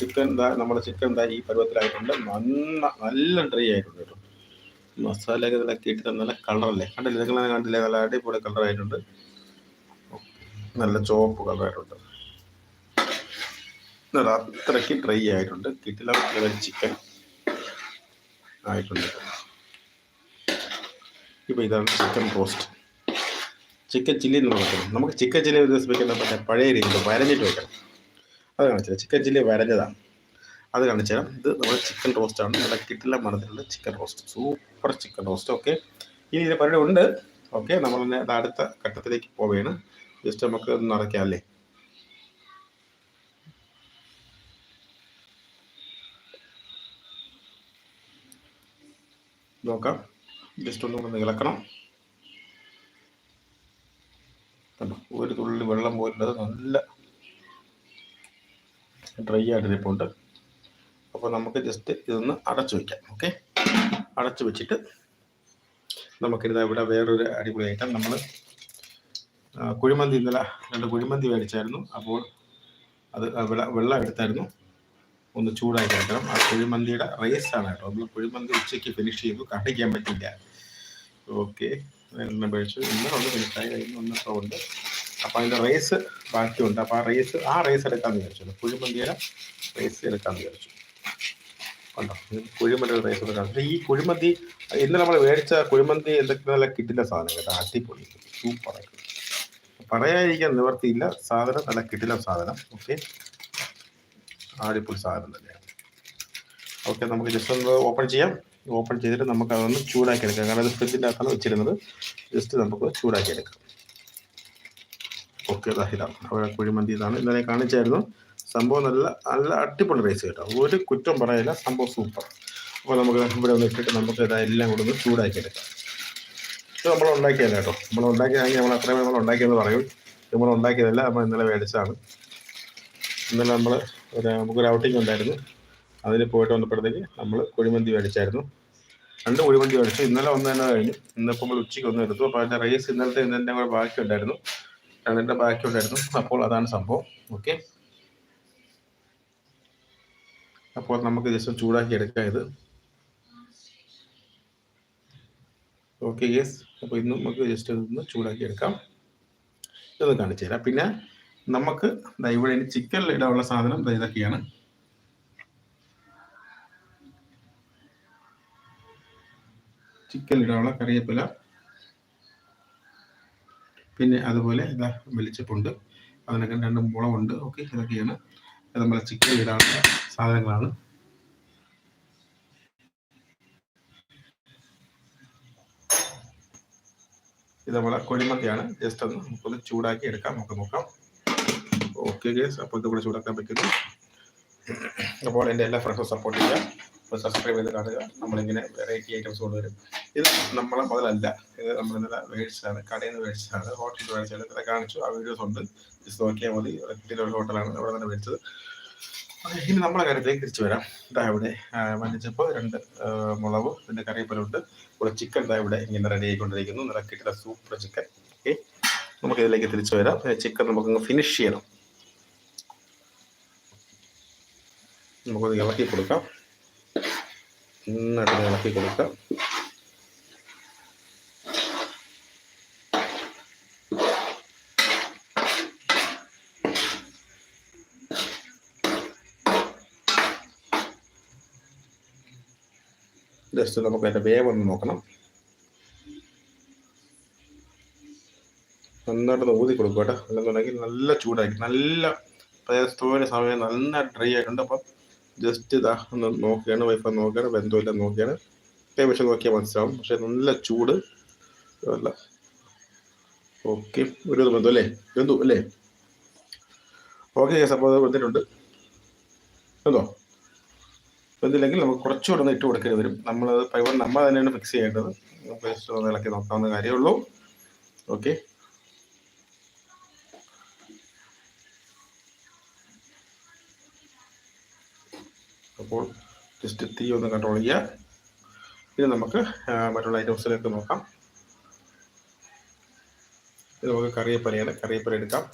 Chicken എന്താ നമ്മുടെ chicken എന്താ ഈ പരുവത്തിലായിട്ടുണ്ട്. നന്ന നല്ല ഡ്രൈ ആയിട്ടുണ്ട് കേട്ടോ. മസാലയൊക്കെ ഇട്ടിട്ട് നല്ല കളറല്ലേ കണ്ടില്ലേ? നിങ്ങൾ കണ്ടില്ലേ? നല്ല അടിപൊളി കളറായിട്ടുണ്ട് നല്ല ചുവപ്പ് കളറായിട്ടുണ്ട് അത്രയ്ക്ക് ഡ്രൈ ആയിട്ടുണ്ട്. കിട്ടില്ല ചിക്കൻ ആയിട്ടുണ്ട്. ഇപ്പോൾ ഇതാണ് ചിക്കൻ റോസ്റ്റ് ചിക്കൻ ചില്ലി എന്ന് പറയുന്നത് നമുക്ക് ചിക്കൻ ചില്ലി ഒരു പക്ഷേ പഴയ രീതിയിൽ വരഞ്ഞിട്ട് വെക്കണം. അത് കാണിച്ചു ചിക്കൻ ചില്ലി വരഞ്ഞതാണ്. അത് കാണിച്ചു തരാം. ഇത് നമ്മുടെ ചിക്കൻ റോസ്റ്റ് ആണ്. നല്ല കിട്ടില്ല മണത്തിലുള്ള chicken roast super chicken roast okay ഇനി ഇതിന്റെ പരിപാടി ഉണ്ട്. ഓക്കെ നമ്മൾ തന്നെ അടുത്ത ഘട്ടത്തിലേക്ക് പോവുകയാണ്. ജസ്റ്റ് നമുക്ക് ഒന്ന് നടക്കാം അല്ലേ? നോക്കാം. ജസ്റ്റ് ഒന്നും കൂടെ ഇളക്കണം. ഒരു തുള്ളി വെള്ളം പോലുള്ളത് നല്ല ഡ്രൈ ആയിട്ട് ഇരിപ്പുണ്ട് അപ്പോൾ നമുക്ക് ജസ്റ്റ് ഇതൊന്ന് അടച്ചു വയ്ക്കാം ഓക്കെ അടച്ചു വെച്ചിട്ട് നമുക്കിത് ഇവിടെ വേറൊരു അടിപൊളി ഐറ്റം നമ്മൾ കുഴിമന്തി ഇന്നലെ രണ്ട് കുഴിമന്തി മേടിച്ചായിരുന്നു. അപ്പോൾ അത് വെള്ളം എടുത്തായിരുന്നു. ഒന്ന് ചൂടാക്കി എടുക്കണം. ആ കുഴിമന്തിയുടെ റൈസാണ് കേട്ടോ. നമ്മൾ കുഴിമന്തി ഉച്ചയ്ക്ക് ഫിനിഷ് ചെയ്തു. കാണിക്കാൻ പറ്റില്ല ഓക്കെ എണ്ണ മേടിച്ചു. ഇന്ന് ഒന്ന് ഫിനിഷായി കഴിഞ്ഞ് ഒന്നൊക്കെ ഉണ്ട് അപ്പോൾ അതിന്റെ റേസ് ബാക്കിയുണ്ട്. അപ്പോൾ ആ റേസ് ആ റേസ് എടുക്കാമെന്ന് വിചാരിച്ചു. കുഴിമന്തിയുടെ റേസ് എടുക്കാമെന്ന് വിചാരിച്ചു. കുഴിമന്തിയുടെ റേസ് എടുക്കാം പക്ഷേ ഈ കുഴിമന്തി ഇന്ന് നമ്മൾ മേടിച്ച കുഴിമന്തി എന്തൊക്കെ നല്ല കിട്ടില്ല സാധനം കേട്ടോ അടിപൊളി. സൂപ്പറായിട്ട് പറയാതിരിക്കാൻ നിവർത്തിയില്ല. സാധനം നല്ല കിട്ടില്ല സാധനം. ഓക്കെ അടിപൊളി സാധനം തന്നെയാണ്. ഓക്കെ നമുക്ക് ജസ്റ്റ് ഒന്ന് ഓപ്പൺ ചെയ്യാം. ഓപ്പൺ ചെയ്തിട്ട് നമുക്ക് അതൊന്ന് ചൂടാക്കി എടുക്കാം. കാരണം അത് ഫ്രിഡ്ജിന്റെ അകത്താണ് വെച്ചിരുന്നത്. ജസ്റ്റ് നമുക്ക് ചൂടാക്കി എടുക്കാം. ഓക്കെ ഇതാണ് അവിടെ കുഴിമന്തി ഇതാണ് ഇന്നലെ കാണിച്ചായിരുന്നു. സംഭവം നല്ല നല്ല അടിപൊളി റൈസ് കേട്ടോ. ഒരു കുറ്റം പറയില്ല. സംഭവം സൂപ്പർ അപ്പോൾ നമുക്ക് ഇവിടെ ഒന്ന് ഇട്ടിട്ട് നമുക്ക് ഇതാ എല്ലാം കൂടെ ഒന്ന് ചൂടാക്കി എടുക്കാം. ഇത് നമ്മൾ ഉണ്ടാക്കിയല്ല കേട്ടോ. നമ്മൾ ഉണ്ടാക്കിയതാണെങ്കിൽ നമ്മൾ അത്രയും നമ്മൾ ഉണ്ടാക്കിയെന്ന് പറയും. നമ്മൾ ഉണ്ടാക്കിയതല്ല. നമ്മൾ ഇന്നലെ മേടിച്ചതാണ്. ഇന്നലെ നമ്മൾ ഒരു നമുക്കൊരു ഔട്ടിംഗ് ഉണ്ടായിരുന്നു. അതിൽ പോയിട്ട് വന്നപ്പോഴത്തേക്ക് നമ്മൾ കുഴിമന്തി മേടിച്ചായിരുന്നു. രണ്ട് കുഴിമന്തി മേടിച്ചു. ഇന്നലെ ഒന്ന് തന്നെ കഴിഞ്ഞു ഇന്നിപ്പോൾ നമ്മൾ ഉച്ചയ്ക്ക് ഒന്ന് എടുത്തു. അപ്പോൾ അതിന്റെ റൈസ് ഇന്നലത്തെ ഇന്നലെ കൂടെ ബാക്കി ഉണ്ടായിരുന്നു രണ്ടിന്റെ ബാക്കി ഉണ്ടായിരുന്നു അപ്പോൾ അതാണ് സംഭവം. ഓക്കെ അപ്പോൾ നമുക്ക് ജസ്റ്റ് ചൂടാക്കി എടുക്കാം ഇത്. ഓക്കെ യെസ് അപ്പോൾ ഇന്ന് നമുക്ക് ജസ്റ്റ് ഇതൊന്ന് ചൂടാക്കി എടുക്കാം. ഇതൊന്ന് കാണിച്ചു തരാം. പിന്നെ നമുക്ക് ഇവിടെ ഇനി ചിക്കനിൽ ഇടാനുള്ള സാധനം ഇതൊക്കെയാണ്. ചിക്കൻ ഇടാനുള്ള കറിവേപ്പില. പിന്നെ അതുപോലെ ഇതാ വെളിച്ചപ്പുണ്ട്. അതിനൊക്കെ രണ്ട് മുളമുണ്ട് ഓക്കെ ഇതൊക്കെയാണ്. ഇത് നമ്മളെ ചിക്കൻ ഇടാനുള്ള സാധനങ്ങളാണ്. ഇത് നമ്മളെ കൊഴിമത്തിയാണ് ജസ്റ്റ് ഒന്ന് നമുക്കൊന്ന് ചൂടാക്കി എടുക്കാം. നമുക്ക് നോക്കാം. ഓക്കെ ഗേസ് അപ്പോൾ ഇതുകൂടെ ചൂടാക്കാൻ പറ്റുന്നു. അപ്പോൾ എന്റെ എല്ലാ ഫ്രണ്ട്സും സപ്പോർട്ട് ചെയ്യുക. സബ്സ്ക്രൈബ് ചെയ്ത് കാണുക നമ്മളിങ്ങനെ വെറൈറ്റി ഐറ്റംസ് കൊണ്ടുവരും. ഇത് നമ്മളെ മുതലല്ല. ഇത് നമ്മൾ ഇന്നലെ മേടിച്ചതാണ് കടയിൽ നിന്ന് മേടിച്ചതാണ് ഹോട്ടലിൽ മേടിച്ചതാണ് ഇന്നലെ കാണിച്ചു. ആ വീഡിയോസ് ഉണ്ട്. ജസ്റ്റ് നോക്കിയാൽ മതി. കിട്ടിയ ഹോട്ടലാണ് അവിടെ തന്നെ മേടിച്ചത്. ഇനി നമ്മളെ കാര്യത്തിലേക്ക് തിരിച്ചു വരാം. ഇതാ ഇവിടെ മഞ്ഞച്ചപ്പ് രണ്ട് മുളക് പിന്നെ കറിവേപ്പിലുണ്ട് ഇവിടെ ചിക്കൻ ഇതാ ഇവിടെ ഇങ്ങനെ റെഡി ആയിക്കൊണ്ടിരിക്കുന്നു. നല്ല കിട്ടുന്ന സൂപ്പർ ചിക്കൻ ഓക്കെ നമുക്ക് ഇതിലേക്ക് തിരിച്ചു വരാം. ചിക്കൻ നമുക്ക് ഫിനിഷ് ചെയ്യണം. നമുക്കൊന്ന് ഇളക്കി കൊടുക്കാം. നന്നായിട്ട് ഇളക്കി കൊടുക്കാം. ജസ്റ്റ് നമുക്ക് അതിന്റെ വേവ് ഒന്ന് നോക്കണം. നന്നായിട്ട് ഊതി കൊടുക്കും കേട്ടോ. അല്ലെന്നുണ്ടെങ്കിൽ നല്ല ചൂടായിരിക്കും. നല്ല പ്രയസ്തോര സമയം നല്ല ഡ്രൈ ആയിട്ടുണ്ട്. അപ്പം ജസ്റ്റ് ഇതാ ഒന്ന് നോക്കുകയാണ് വൈഫ് നോക്കുകയാണ് ബന്ധമില്ല നോക്കിയാണ്. പക്ഷെ നോക്കിയാൽ മനസ്സിലാവും. പക്ഷെ നല്ല ചൂട്. അല്ല. ഓക്കെ ഒരു ബന്ധു അല്ലേ? ബന്ധു അല്ലേ? ഓക്കെ അപ്പോൾ വന്നിട്ടുണ്ട്. എന്തോ? എന്തില്ലെങ്കിൽ നമുക്ക് കുറച്ചുകൂടെ ഒന്ന് ഇട്ട് കൊടുക്കേണ്ടി വരും. നമ്മൾ പൈവൺ നമ്മൾ തന്നെയാണ് ഫിക്സ് ചെയ്യേണ്ടത്. പേസ്റ്റ് ഒന്ന് ഇളക്കി നോക്കാവുന്ന കാര്യമുള്ളൂ. ഓക്കെ അപ്പോൾ ജസ്റ്റ് തീ ഒന്ന് കൺട്രോൾ ചെയ്യുക. ഇനി നമുക്ക് മറ്റുള്ള ഐറ്റംസിലേക്ക് നോക്കാം. ഇത് നമുക്ക് കറിവേപ്പിലയാണ്. കറിവേപ്പില എടുക്കാം.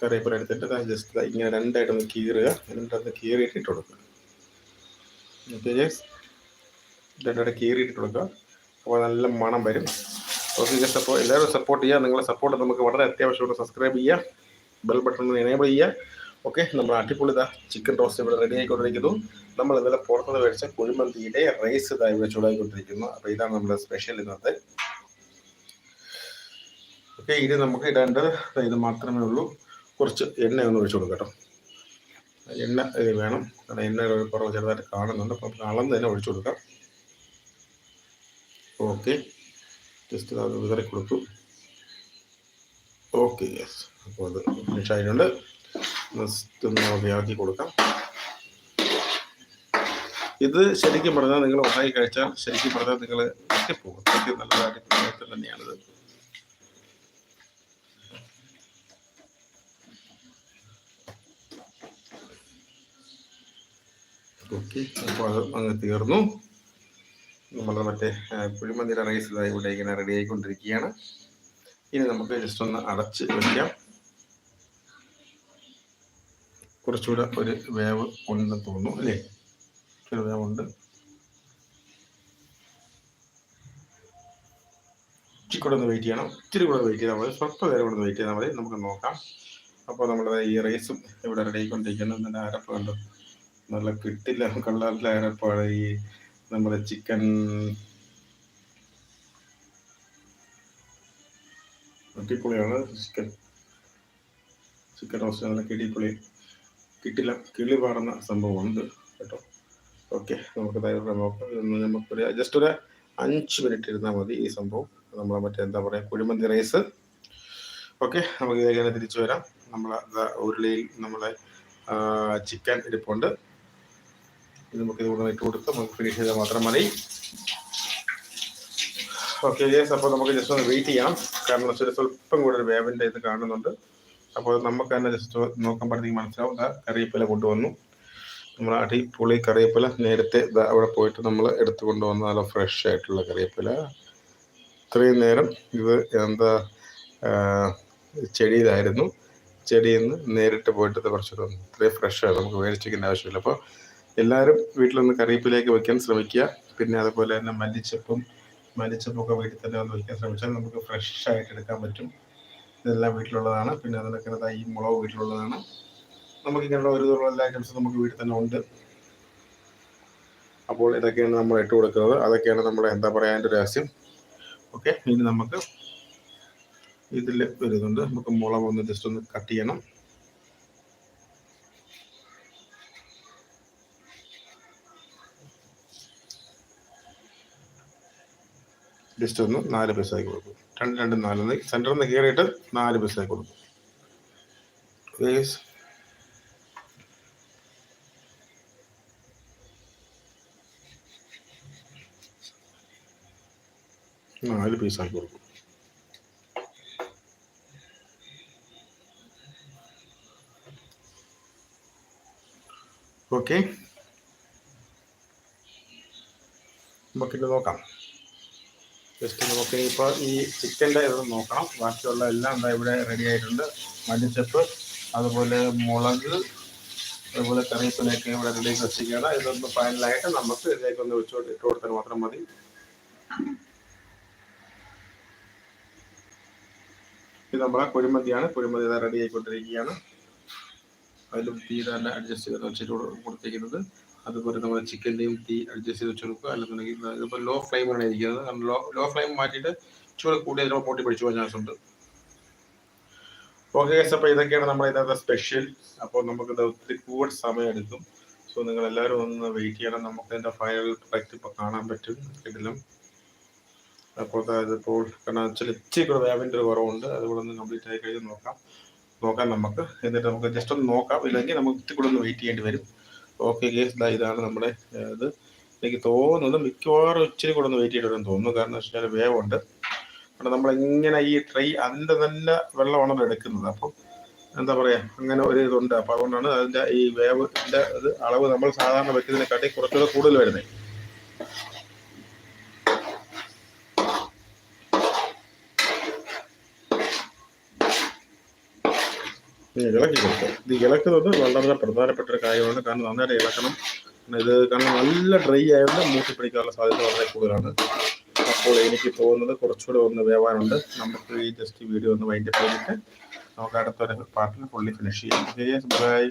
കറിവേപ്പില എടുത്തിട്ട് ജസ്റ്റ് ഇങ്ങനെ രണ്ടായിട്ടൊന്ന് കീറുക. എന്നിട്ടൊന്ന് കീറിയിട്ട് ഇട്ട് കൊടുക്കുക. രണ്ടായിട്ട് കീറിയിട്ട് കൊടുക്കുക അപ്പോൾ നല്ല മണം വരും. ഓക്കെ അപ്പോൾ എല്ലാവരും സപ്പോർട്ട് ചെയ്യുക. നിങ്ങളുടെ സപ്പോർട്ട് നമുക്ക് വളരെ അത്യാവശ്യമാണ് സബ്സ്ക്രൈബ് ചെയ്യുക. ബെൽ ബട്ടൺ എനേബിൾ ചെയ്യുക. ഓക്കെ നമ്മൾ അടിപൊളി ഇതാ ചിക്കൻ റോസ്റ്റ് ഇവിടെ റെഡി ആയിക്കൊണ്ടിരിക്കുന്നു. നമ്മൾ ഇന്നലെ പുറത്തുനിന്ന് മേടിച്ച കുഴിമന്തിയുടെ റൈസ് ഇതാ ഇവിടെ ചൂടായിക്കൊണ്ടിരിക്കുന്നു. അപ്പോൾ ഇതാണ് നമ്മുടെ സ്പെഷ്യൽ ഇന്നത്തെ. ഓക്കെ ഇനി നമുക്ക് ഇടേണ്ടത് ഇത് മാത്രമേ ഉള്ളൂ. കുറച്ച് എണ്ണ ഒന്ന് ഒഴിച്ചു കൊടുക്കാം കേട്ടോ. എണ്ണ ഇത് വേണം. കാരണം എണ്ണ ഒരു കുറവ് ചെറുതായിട്ട് കാണുന്നുണ്ട്. അപ്പം കളന്ന് തന്നെ ഒഴിച്ചു കൊടുക്കാം. ഓക്കെ. ജസ്റ്റ് അത് വിതറി കൊടുത്തു. Okay yes. അപ്പോൾ അത് ഫിനിഷ് ആയിട്ടുണ്ട്. ജസ്റ്റ് ഒന്ന് നമുക്ക് കൊടുക്കാം. ഇത് ശരിക്കും പറഞ്ഞാൽ നിങ്ങൾ ഉണ്ടാക്കി കഴിച്ചാൽ ശരിക്കും പറഞ്ഞാൽ നിങ്ങൾ പോകും. സത്യം നല്ലതായിട്ട് തന്നെയാണിത്. ഓക്കെ അപ്പോൾ അത് അങ്ങ് തീർന്നു. നമ്മൾ മറ്റേ കുഴിമന്തിയുടെ റൈസ് ഇവിടെ ഇങ്ങനെ റെഡി ആയിക്കൊണ്ടിരിക്കുകയാണ്. ഇനി നമുക്ക് ജസ്റ്റ് ഒന്ന് അടച്ച് വയ്ക്കാം കുറച്ചുകൂടെ ഒരു വേവ് ഉണ്ടെന്ന് തോന്നുന്നു അല്ലേ? ഒരു വേവുണ്ട് ഇച്ചിരി കൂടെ ഒന്ന് വെയിറ്റ് ചെയ്യണം. ഇച്ചിരി കൂടെ വെയിറ്റ് ചെയ്താൽ മതി. സ്വല്പ നേരം കൂടെ വെയിറ്റ് ചെയ്താൽ മതി. നമുക്ക് നോക്കാം. അപ്പോൾ നമ്മുടെ ഈ റൈസും ഇവിടെ റെഡി ആയിക്കൊണ്ടിരിക്കുന്നു. ഇതിന്റെ അരപ്പ് കണ്ടു? നല്ല കിട്ടില്ല. കളറിലെ അരപ്പാണ് ഈ നമ്മുടെ ചിക്കൻ അടിപൊളിയാണ് ചിക്കൻ. ചിക്കൻ റോസ്റ്റ് നല്ല കിടിപൊളി. കിട്ടില്ല. കിളി പാടുന്ന സംഭവമുണ്ട് കേട്ടോ. ഓക്കെ. നമുക്ക് തയ്യാറാ നോക്കാം നമുക്കൊരു ജസ്റ്റ് ഒരു അഞ്ച് മിനിറ്റ് ഇരുന്നാൽ മതി ഈ സംഭവം. നമ്മളെ മറ്റേ എന്താ പറയുക കുഴിമന്തി റൈസ്. ഓക്കെ. നമുക്ക് ഇതേ തിരിച്ചു വരാം. നമ്മൾ ഉരുളിയിൽ നമ്മളെ ചിക്കൻ ഇരിപ്പുണ്ട്. ഇത് നമുക്ക് ഇതുകൊണ്ട് ഇട്ട് കൊടുത്ത് നമുക്ക് ഫിനിഷ് ചെയ്താൽ മാത്രം മതി. ഓക്കെ യെസ് അപ്പോൾ നമുക്ക് ജസ്റ്റ് ഒന്ന് വെയിറ്റ് ചെയ്യാം. കാരണം വെച്ചാൽ സ്വല്പം കൂടെ ഒരു വേവിന്റെ ഇത് കാണുന്നുണ്ട്. അപ്പോൾ നമുക്ക് തന്നെ ജസ്റ്റ് നോക്കുമ്പോഴത്തേക്ക് മനസ്സിലാവും. കറിവേപ്പില കൊണ്ടുവന്നു. നമ്മൾ അടിപൊളി കറിവേപ്പില നേരത്തെ അവിടെ പോയിട്ട് നമ്മൾ എടുത്തു കൊണ്ടുവന്ന നല്ല ഫ്രഷ് ആയിട്ടുള്ള കറിവേപ്പില. ഇത്രയും നേരം ഇത് എന്താ ചെടിയിലായിരുന്നു. ചെടിയിൽ നിന്ന് നേരിട്ട് പോയിട്ട് ഇത് കുറച്ചുകൂടെ ഫ്രഷ് ഇത്രയും ഫ്രഷാണ് നമുക്ക് വേടിച്ചിരിക്കേണ്ട ആവശ്യമില്ല. അപ്പോൾ എല്ലാവരും വീട്ടിലൊന്ന് കറിവേപ്പിലേക്ക് വെക്കാൻ ശ്രമിക്കുക. പിന്നെ അതുപോലെ തന്നെ മല്ലിച്ചപ്പും മല്ലിച്ചപ്പൊക്കെ വീട്ടിൽ തന്നെ ഒന്ന് വെക്കാൻ ശ്രമിച്ചാൽ നമുക്ക് ഫ്രഷ് ആയിട്ട് എടുക്കാൻ പറ്റും. ഇതെല്ലാം വീട്ടിലുള്ളതാണ്. പിന്നെ അതിനൊക്കെ ഈ മുളക് വീട്ടിലുള്ളതാണ്. നമുക്ക് ഇങ്ങനെയുള്ള ഒരു എല്ലാ ഐറ്റംസും നമുക്ക് വീട്ടിൽ തന്നെ ഉണ്ട്. അപ്പോൾ ഇതൊക്കെയാണ് നമ്മൾ ഇട്ട് കൊടുക്കുന്നത്. അതൊക്കെയാണ് നമ്മുടെ എന്താ പറയുക അതിന്റെ രഹസ്യം. ഓക്കെ ഇനി നമുക്ക് ഇതിൽ വരുന്നുണ്ട് നമുക്ക് മുളക് ഒന്ന് ജസ്റ്റ് ഒന്ന് കട്ട് ചെയ്യണം. ജസ്റ്റ് ഒന്ന് നാല് പീസാക്കി കൊടുക്കും. രണ്ട് രണ്ട് നാല് സെന്ററിൽ നിന്ന് കയറിയിട്ട് നാല് പീസാക്കി കൊടുക്കും. നാല് പീസാക്കി കൊടുക്കും. ഓക്കെ നമുക്കിത് നോക്കാം. ജസ്റ്റ് നമുക്ക് ഇപ്പോൾ ഈ ചിക്കന്റെ ഇത് നോക്കണം. ബാക്കിയുള്ള എല്ലാം എന്താ ഇവിടെ റെഡി ആയിട്ടുണ്ട്. മല്ലിച്ചപ്പ് അതുപോലെ മുളക് അതുപോലെ കറിവേപ്പിലൊക്കെ ഇവിടെ റെഡി വെച്ചിരിക്കുകയാണ്. ഇതൊന്ന് ഫൈനലായിട്ട് നമുക്ക് ഇതിലേക്ക് ഒന്ന് വെച്ചോട്ട് ഇട്ട് കൊടുത്താൽ മാത്രം മതി. ഇത് നമ്മളെ കുഴിമന്തിയാണ്. കുഴിമന്തി റെഡി ആയിക്കൊണ്ടിരിക്കുകയാണ്. അതിലും തീ തന്നെ അഡ്ജസ്റ്റ് ചെയ്ത് വെച്ചിട്ട് കൊടുത്തിരിക്കുന്നത് അതുപോലെ നമ്മൾ ചിക്കന്റെയും തീ അഡ്ജസ്റ്റ് ചെയ്ത് വെച്ച് കൊടുക്കുക അല്ലെന്നുണ്ടെങ്കിൽ ഇതിപ്പോൾ ലോ ഫ്ലെയിമാണ് ഇരിക്കുന്നത്. കാരണം ലോ ലോ ഫ്ലെയിം മാറ്റിയിട്ട് ചൂട് കൂടി ചിലപ്പോൾ പൊട്ടി പിടിച്ചു പോകാൻ ചാൻസ് ഉണ്ട്. ഓക്കെ അപ്പോൾ ഇതൊക്കെയാണ് നമ്മുടെ ഇതിനകത്ത് സ്പെഷ്യൽ അപ്പോൾ നമുക്ക് ഒത്തിരി കൂടുതൽ സമയം എടുക്കും. സോ നിങ്ങൾ എല്ലാവരും ഒന്ന് വെയിറ്റ് ചെയ്യണം. നമുക്ക് ഇതിന്റെ ഫയൽ പ്രൊഡക്റ്റ് ഇപ്പോൾ കാണാൻ പറ്റും. ഇതിലും അപ്പോൾ ഇപ്പോൾ കാരണം വെച്ചാൽ ഇച്ചിരി കൂടെ വേവിന്റെ ഒരു കുറവുണ്ട്. അതുകൂടെ ഒന്ന് കംപ്ലീറ്റ് ആയി കഴിഞ്ഞ് നോക്കാം. നോക്കാം നമുക്ക്. എന്നിട്ട് നമുക്ക് ജസ്റ്റ് ഒന്ന് നോക്കാം. ഇല്ലെങ്കിൽ നമുക്ക് ഇത്തിരി കൂടെ ഒന്ന് വെയിറ്റ് ചെയ്യേണ്ടി വരും. ഓക്കെ കേസ് ഇതാ ഇതാണ് നമ്മുടെ ഇത്. എനിക്ക് തോന്നുന്നത് മിക്കവാറും ഇച്ചിരി കൂടെ ഒന്ന് വെയിറ്റ് ചെയ്യേണ്ടി വരും തോന്നുന്നു. കാരണം എന്ന് വെച്ചാൽ വേവുണ്ട് നമ്മൾ ഇങ്ങനെ ഈ ട്രൈ അതിന്റെ തന്നെ വെള്ളമാണല്ലോ എടുക്കുന്നത്. അപ്പം എന്താ പറയാ അങ്ങനെ ഒരു ഇതുണ്ട്. അപ്പം അതുകൊണ്ടാണ് അതിന്റെ ഈ വേവിന്റെ ഇത് അളവ് നമ്മൾ സാധാരണ വെക്കുന്നതിനെക്കാട്ടി കുറച്ചുകൂടെ കൂടുതൽ വരുന്നത്. ഇളക്കി കൊടുക്കും. ഇത് ഇളക്കുന്നത് വളരെ പ്രധാനപ്പെട്ട ഒരു കാര്യമാണ്. കാരണം നന്നായിട്ട് ഇളക്കണം. ഇത് കാരണം നല്ല ഡ്രൈ ആയതുകൊണ്ട് മൂട്ടി പിടിക്കാനുള്ള സാധ്യത വളരെ കൂടുതലാണ്. അപ്പോൾ എനിക്ക് തോന്നുന്നത് കുറച്ചുകൂടെ ഒന്ന് വേവാനുണ്ട്. നമുക്ക് ഈ ജസ്റ്റ് വീഡിയോ ഒന്ന് വൈൻഡപ്പ് ചെയ്തിട്ട് നമുക്ക് അടുത്തൊരു പാർട്ടിൽ ഫുള്ളി ഫിനിഷ് ചെയ്യാം. ബൈ